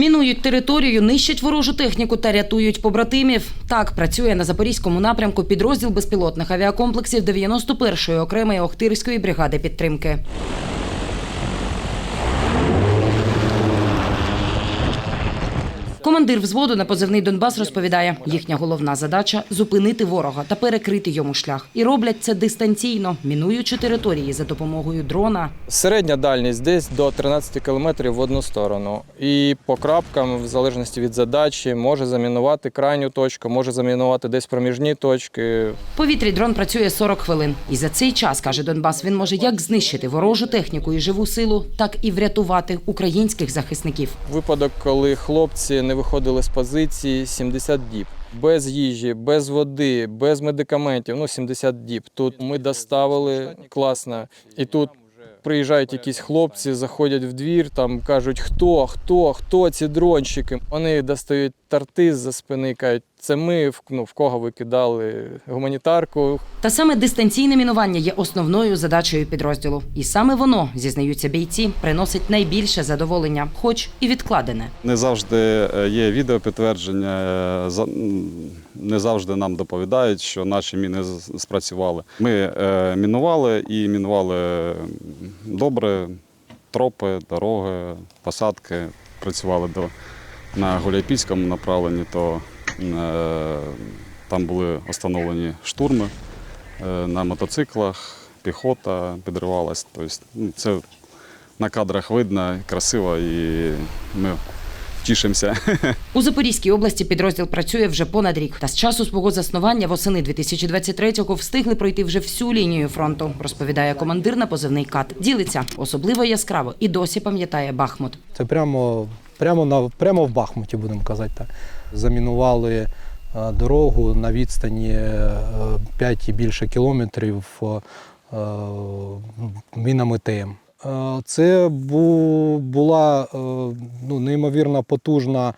Мінують територію, нищать ворожу техніку та рятують побратимів. Так працює на запорізькому напрямку підрозділ безпілотних авіакомплексів 91-ї окремої Охтирської бригади підтримки. Командир взводу на позивний Донбас розповідає, їхня головна задача зупинити ворога та перекрити йому шлях. І роблять це дистанційно, мінуючи території за допомогою дрона. Середня дальність десь до 13 кілометрів в одну сторону. І по крапкам, в залежності від задачі, може замінувати крайню точку, може замінувати десь проміжні точки. В повітрі дрон працює 40 хвилин. І за цей час, каже Донбас, він може як знищити ворожу техніку і живу силу, так і врятувати українських захисників. Випадок, коли хлопці не виходили з позиції 70 діб. Без їжі, без води, без медикаментів, ну 70 діб. Тут ми доставили класно. І тут приїжджають якісь хлопці, заходять в двір, там кажуть, хто, хто, хто ці дронщики. Вони достають тарти з-за спини, кажуть, це ми, в- ну, в кого ви кидали гуманітарку, Та саме дистанційне мінування є основною задачею підрозділу. І саме воно, зізнаються бійці, приносить найбільше задоволення, хоч і відкладене. Не завжди е, є відеопідтвердження, е, не завжди нам доповідають, що наші міни спрацювали. Ми е, мінували і мінували добре, тропи, дороги, посадки. Працювали до, на Гуляйпільському направленні, то там були встановлені штурми е, на мотоциклах, піхота підривалась. Тобто, ну, це на кадрах видно, красиво і ми тішимося. У Запорізькій області підрозділ працює вже понад рік. Та з часу свого заснування восени 2023-го встигли пройти вже всю лінію фронту, розповідає командир на позивний кат. Ділиться особливо яскраво і досі пам'ятає Бахмут. Це прямо, прямо, на, прямо в Бахмуті, будемо казати так. Замінували е, дорогу на відстані е, 5 і більше кілометрів е, е, мінами ТМ. Е, Це бу- була е, ну, неймовірно потужна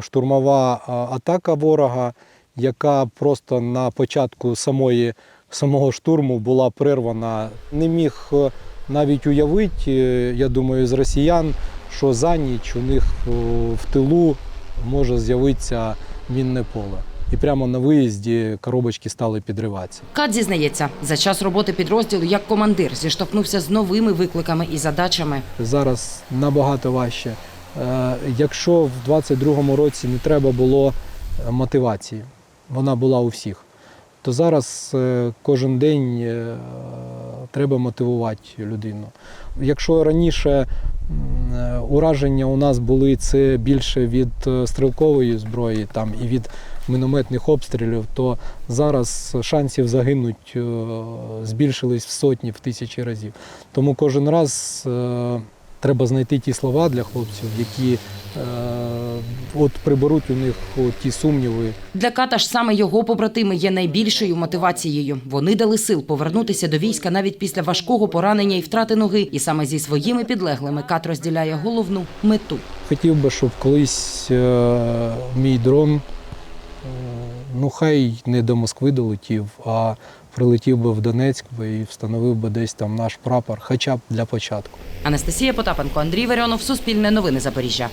штурмова е, атака ворога, яка просто на початку самої, самого штурму була прервана. Не міг е, навіть уявити, е, я думаю, з росіян, що за ніч у них в тилу може з'явитися мінне поле. І прямо на виїзді коробочки стали підриватися. Кат зізнається, за час роботи підрозділу як командир зіштовхнувся з новими викликами і задачами. Зараз набагато важче. Е, Якщо в 22-му році не треба було е, мотивації, вона була у всіх, то зараз е, кожен день треба мотивувати людину. Якщо раніше е, ураження у нас були це більше від е, стрілкової зброї там, і від мінометних обстрілів, то зараз шансів загинуть е, збільшились в сотні, в тисячі разів. Тому кожен раз треба знайти ті слова для хлопців, які от приберуть у них ті сумніви, Для ката ж саме його побратими є найбільшою мотивацією. Вони дали сил повернутися до війська навіть після важкого поранення і втрати ноги. І саме зі своїми підлеглими кат розділяє головну мету. Хотів би, щоб колись е, мій дрон, е, ну хай не до Москви долетів, а прилетів би в Донецьк і встановив би десь там наш прапор, хоча б для початку. Анастасія Потапенко, Андрій Варіонов, Суспільне новини Запоріжжя.